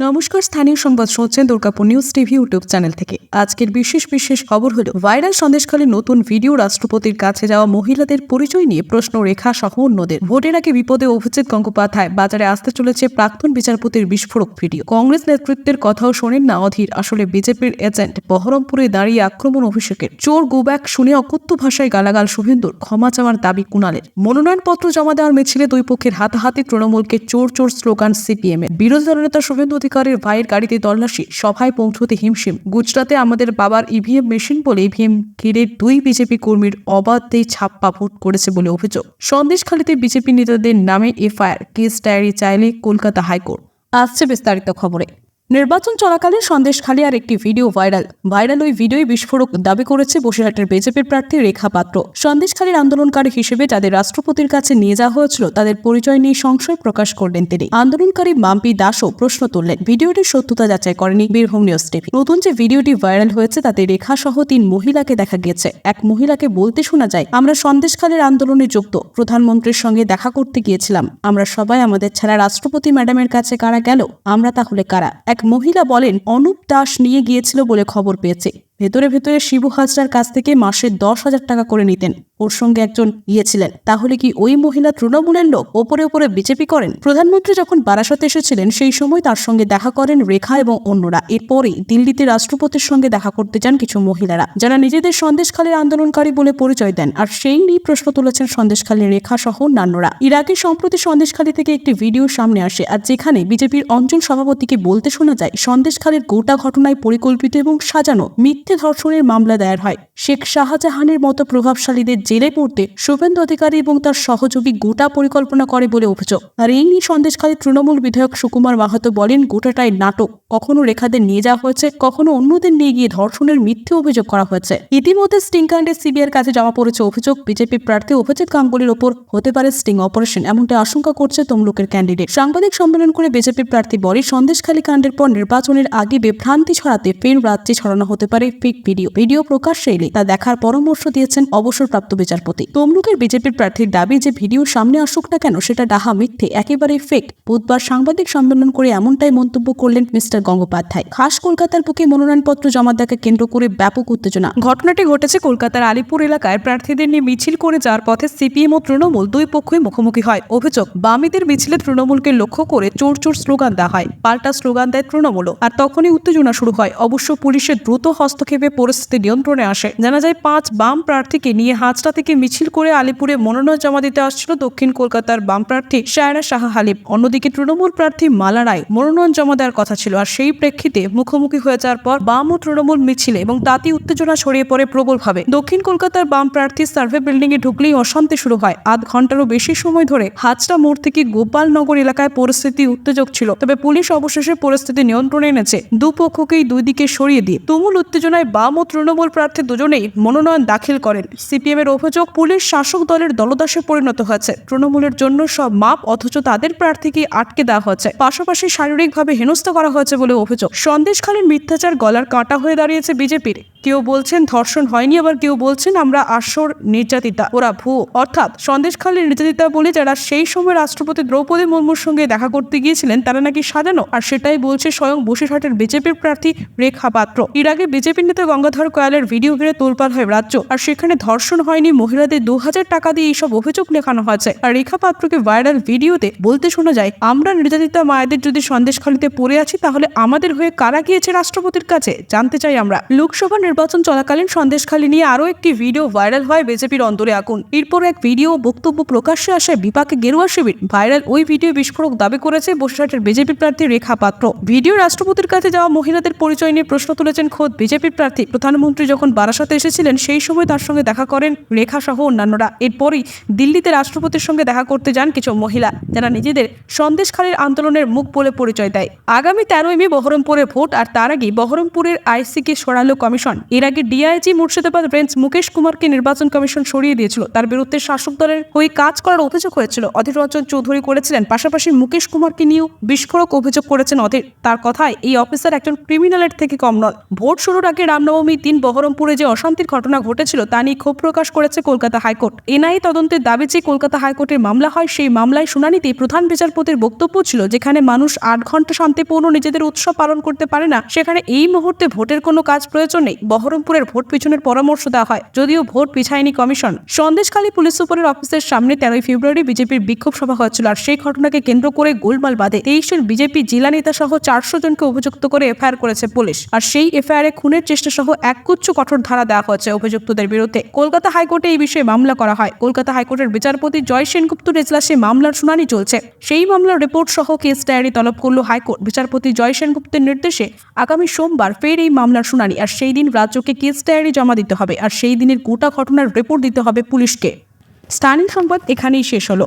নমস্কার, স্থানীয় সংবাদ শুনছেন Durgapur news TV YouTube channel থেকে। আজকের বিশেষ বিশেষ খবর হলো, ভাইরাল সন্দেশকালে নতুন ভিডিও রাষ্ট্রপতির কাছে যাওয়া মহিলাদের পরিচয় নিয়ে প্রশ্ন রেখা সহ অন্যদের। ভোটের আগে বিপদে অভিজিৎ গঙ্গোপাধ্যায় বাজারে আসতে চলেছে প্রাক্তন বিচারপতির বিস্ফোরক ভিডিও। কংগ্রেস নেতৃত্বের কথাও শোনেন না অধীর। আসলে বিজেপির এজেন্ট বহরমপুরে দাঁড়িয়ে আক্রমণ অভিষেকের। চোর গোব্যাক শুনে অকথ্য ভাষায় গালাগাল শুভেন্দুর, ক্ষমা চাওয়ার দাবি কুণালের। মনোনয়নপত্র জমা দেওয়ার মিছিলে দুই পক্ষের হাতাহাতি তৃণমূলকে চোর চোর স্লোগান সিপিএম এর বিরোধী দলনেতা শুভেন্দু অধিকারের ভাইয়ের গাড়িতে তল্লাশি, সভায় পৌঁছতে হিমশিম। গুজরাতে আমাদের বাবার ইভিএম মেশিন বলে ইভিএম ঘিরে দুই বিজেপি কর্মীর অবাধে ছাপ্পা ভোট করেছে বলে অভিযোগ। সন্দেশখালীতে বিজেপি নেতাদের নামে এফআইআর, কেস ডায়েরি চাইলে কলকাতা হাইকোর্ট। আসছে বিস্তারিত খবরে। নির্বাচন চলাকালীন সন্দেশখালী আর একটি ভিডিও ভাইরাল। ভাইরাল ওই ভিডিওই বিস্ফোরক দাবি করেছে বসিরহাটের বিজেপির প্রার্থী রেখা পাত্র। সন্দেশখালীর আন্দোলনকারী হিসেবে যাদের রাষ্ট্রপতির কাছে নিয়ে যাওয়া হয়েছিল, তাদের পরিচয় নিয়ে সংশয় প্রকাশ করলেন তিনি। আন্দোলনকারী মাম্পি দাসও প্রশ্ন তুললেন, ভিডিওটির সত্যতা যাচাই করেনি বীরভূম নিউজ টিভি। নতুন যে ভিডিওটি ভাইরাল হয়েছে, তাতে রেখা সহ তিন মহিলাকে দেখা গিয়েছে। এক মহিলাকে বলতে শোনা যায়, আমরা সন্দেশখালীর আন্দোলনে যুক্ত। প্রধানমন্ত্রীর সঙ্গে দেখা করতে গিয়েছিলাম। আমরা সবাই আমাদের ছাড়া রাষ্ট্রপতি ম্যাডামের কাছে কারা গেল? আমরা তাহলে কারা? এক মহিলা বলেন অনুপ দাস নিয়ে গিয়েছিল বলে খবর পেয়েছে। ভেতরে ভেতরে শিবু হাজরার কাছ থেকে মাসে দশ হাজার টাকা করে নিতেন। ওর সঙ্গে একজন গিয়েছিলেন তাহলে কি ওই মহিলা তৃণমূলের লোক? ওপরে ওপরে বিজেপি করেন? প্রধানমন্ত্রী যখন বারাসতে এসেছিলেন, সেই সময় তার সঙ্গে দেখা করেন রেখা এবং অন্যরা। এরপরেই দিল্লিতে রাষ্ট্রপতির সঙ্গে দেখা করতে যান কিছু মহিলারা, যারা নিজেদের সন্দেশখালীর আন্দোলনকারী বলে পরিচয় দেন। আর সেই নিয়ে প্রশ্ন তুলেছেন সন্দেশখালীর রেখা সহ অন্যান্যরা। ইরাকে সম্প্রতি সন্দেশখালী থেকে একটি ভিডিও সামনে আসে, আর যেখানে বিজেপির অঞ্চল সভাপতিকে বলতে শোনা যায়, সন্দেশখালীর গোটা ঘটনায় পরিকল্পিত এবং সাজানো মিথ্যে ধর্ষণের মামলা দায়ের হয়। শেখ শাহজাহানের মতো প্রভাবশালীদের জেলে পড়তে শুভেন্দু অধিকারী এবং তার সহযোগী গোটা পরিকল্পনা করে বলে অভিযোগ। আর এই নিয়ে সন্দেশখালী তৃণমূল বিধায়ক সুকুমার মাহাতো বলেন, গোটাটাই নাটক। কখনো রেখাদের নিয়ে যাওয়া হয়েছে, কখনো অন্যদের নিয়ে গিয়ে ধর্ষণের মিথ্যে অভিযোগ করা হয়েছে। ইতিমধ্যে স্টিংকাণ্ডে সিবিআইয়ের কাছে জমা পড়েছে অভিযোগ, বিজেপি প্রার্থী অভিজিৎ গাঙ্গুলির ওপর হতে পারে স্টিং অপারেশন, এমনটা আশঙ্কা করছে তমলুকের ক্যান্ডিডেট। সাংবাদিক সম্মেলন করে বিজেপি প্রার্থী বলে সন্দেশখালী কাণ্ডের পর নির্বাচনের আগে বিভ্রান্তি ছড়াতে ফের রাজ্যে ছড়ানো হতে পারে ফেক ভিডিও। ভিডিও প্রকাশ্যে এলে তা দেখার পরামর্শ দিয়েছেন অবসরপ্রাপ্ত বিচারপতি। তমলুকের বিজেপির প্রার্থীর দাবি যে ভিডিও সামনে আসুক না কেন, সেটা ডাহা মিথ্যে, একেবারে ফেক বুধবার সাংবাদিক সম্মেলন করে এমনটাই মন্তব্য করলেন মিস্টার গঙ্গোপাধ্যায়। খাস কলকাতার বুকে মনোনয়নপত্র জমা দেওয়াকে কেন্দ্র করে ব্যাপক উত্তেজনা। ঘটনাটি ঘটেছে কলকাতার আলিপুর এলাকায়। প্রার্থীদের নিয়ে মিছিল করে যাওয়ার পথে সিপিএম ও তৃণমূল দুই পক্ষই মুখোমুখি হয়। অভিযোগ, বামীদের মিছিলে তৃণমূলকে লক্ষ্য করে চোর চোর স্লোগান দেওয়া হয়। পাল্টা স্লোগান দেয় তৃণমূলও। আর তখনই উত্তেজনা শুরু হয়। অবশ্য পুলিশের দ্রুত হস্তক্ষেপে পরিস্থিতি নিয়ন্ত্রণে আসে। জানা যায়, পাঁচ বাম প্রার্থীকে নিয়ে হাজরা থেকে মিছিল করে আলিপুরে মনোনয়ন জমা দিতে আসছিল দক্ষিণ কলকাতার বাম প্রার্থী সায়রা শাহ হালিম। অন্যদিকে তৃণমূল প্রার্থী মালা রায় মনোনয়ন জমা দেওয়ার কথা ছিল আর সেই প্রেক্ষিতে মুখোমুখি হয়ে যাওয়ার পর বাম ও তৃণমূল মিছিলে এবং তাতে উত্তেজনা ছড়িয়ে পড়ে প্রবলভাবে। দক্ষিণ কলকাতার বাম প্রার্থী সার্ভে বিল্ডিং এ ঢুকলেই অশান্তি শুরু হয়। আধ ঘন্টারও বেশি সময় ধরে হাজরা মোড় থেকে গোপালনগর এলাকায় পরিস্থিতি উত্তেজক ছিল। তবে পুলিশ অবশেষে পরিস্থিতি নিয়ন্ত্রণে এনেছে। দুপক্ষকেই দুই দিকে সরিয়ে দিয়ে তুমুল উত্তেজনায় বাম ও তৃণমূল প্রার্থী দুজনেই মনোনয়ন দাখিল করেন। সিপিএম এর অভিযোগ, পুলিশ, শাসক দলের দলদাসে পরিণত হয়েছে। তৃণমূলের জন্য সব মাপ, অথচ তাদের প্রার্থীকে আটকে দেওয়া হয়েছে। পাশাপাশি শারীরিকভাবে হেনস্থ করা হয়েছে বলে অভিযোগ। সন্দেশখালীর মিথ্যাচার গলার কাঁটা হয়ে দাঁড়িয়েছে বিজেপির। কেউ বলছেন ধর্ষণ হয়নি, আবার কেউ বলছেন আমরা আসর নির্যাতিতা, ওরা ভুয়ো। অর্থাৎ সন্দেশখালীর নির্যাতিতা বলে যারা সেই সময় রাষ্ট্রপতি দ্রৌপদী মুর্মুর সঙ্গে দেখা করতে গিয়েছিলেন, তারা নাকি সাজানো। আর সেটাই বলছে স্বয়ং বসিরহাটের বিজেপির প্রার্থী রেখা পাত্র। এর আগে বিজেপি নেতা গঙ্গাধর কয়ালের ভিডিও ঘিরে তোলপাড় হয় রাজ্য। আর সেখানে ধর্ষণ হয়নি মহিলাদের দু হাজার টাকা দিয়ে এইসব অভিযোগ লেখানো হয়েছে। আর রেখা পাত্রকে ভাইরাল ভিডিওতে বলতে শোনা যায়, আমরা নির্যাতিতা মায়েদের যদি সন্দেশখালীতে পড়ে আছি, তাহলে আমাদের হয়ে কারা গিয়েছে রাষ্ট্রপতির কাছে? জানতে চাই আমরা। লোকসভা চলাকালীন সন্দেশখালী নিয়ে আরও একটি ভিডিও ভাইরাল হয় বিজেপির অন্তরে আগুন। এরপর এক ভিডিও বক্তব্য প্রকাশ্যে আসে বিপাকে গেরুয়া শিবির। ভাইরাল ওই ভিডিও বিস্ফোরক দাবি করেছে বসিরহাটের বিজেপি প্রার্থী রেখা পাত্র। ভিডিও রাষ্ট্রপতির কাছে যাওয়া মহিলাদের পরিচয় নিয়ে প্রশ্ন তুলেছেন খোদ বিজেপির প্রার্থী। প্রধানমন্ত্রী যখন বারাসাতে এসেছিলেন, সেই সময় তার সঙ্গে দেখা করেন রেখা সহ অন্যান্যরা। এরপরই দিল্লিতে রাষ্ট্রপতির সঙ্গে দেখা করতে যান কিছু মহিলা, যারা নিজেদের সন্দেশখালীর আন্দোলনের মুখ বলে পরিচয় দেয়। আগামী তেরোই মে বহরমপুরে ভোট, আর তার আগে বহরমপুরের আইসিকে সরালো কমিশন। এর আগে ডিআইজি মুর্শিদাবাদ রেঞ্জ মুকেশ কুমারকে নির্বাচন কমিশন সরিয়ে দিয়েছিল। তার বিরুদ্ধে শাসক দলের হয়ে কাজ করার অভিযোগ হয়েছিল। অধীর রঞ্জন চৌধুরী করেছিলেন, পাশাপাশি মুকেশ কুমারকে নিয়েও বিস্ফোরক অভিযোগ করেছেন অধীর। তার কথায় এই অফিসার একজন ক্রিমিনালের থেকে কম নন। ভোট শুরুর আগে রামনবমীর দিন বহরমপুরে যে অশান্তির ঘটনা ঘটেছিল, তা নিয়ে ক্ষোভ প্রকাশ করেছে কলকাতা হাইকোর্ট। এনআই তদন্তের দাবি চেয়ে কলকাতা হাইকোর্টের মামলা হয়, সেই মামলায় শুনানিতে প্রধান বিচারপতির বক্তব্য ছিল, যেখানে মানুষ আট ঘণ্টা শান্তিপূর্ণ নিজেদের উৎসব পালন করতে পারে না। সেখানে এই মুহূর্তে ভোটের কোনো কাজ প্রয়োজন নেই। বহরমপুরের ভোট পিছনের পরামর্শ দেওয়া হয়। যদিও ভোট পিছায়নি কমিশন। সন্দেশখালী পুলিশ সুপারের অফিসের সামনে তেরোই ফেব্রুয়ারি বিজেপির বিক্ষোভ সভা হয়েছিল আর সেই ঘটনাকে কেন্দ্র করে গোলমাল বাঁধে। তেইশ জন বিজেপি জেলা নেতা সহ চারশো জনকে অভিযুক্ত করে এফআইআর করেছে পুলিশ। আর সেই এফআইআরে খুনের চেষ্টা সহ একগুচ্ছ কঠোর ধারা দেওয়া হয়েছে অভিযুক্তদের বিরুদ্ধে। কলকাতা হাইকোর্টে এই বিষয়ে মামলা করা হয়। কলকাতা হাইকোর্টের বিচারপতি জয় সেনগুপ্তর এজলাসে মামলার শুনানি চলছে। সেই মামলার রিপোর্ট সহ কেস ডায়েরি তলব করল হাইকোর্ট। বিচারপতি জয় সেনগুপ্তের নির্দেশে আগামী সোমবার ফের এই মামলার শুনানি। আর সেই দিন রাজ্যকে কেস ডায়েরি জমা দিতে হবে আর সেই দিনের গোটা ঘটনার রিপোর্ট দিতে হবে পুলিশকে। স্থানীয় সংবাদ এখানেই শেষ হলো।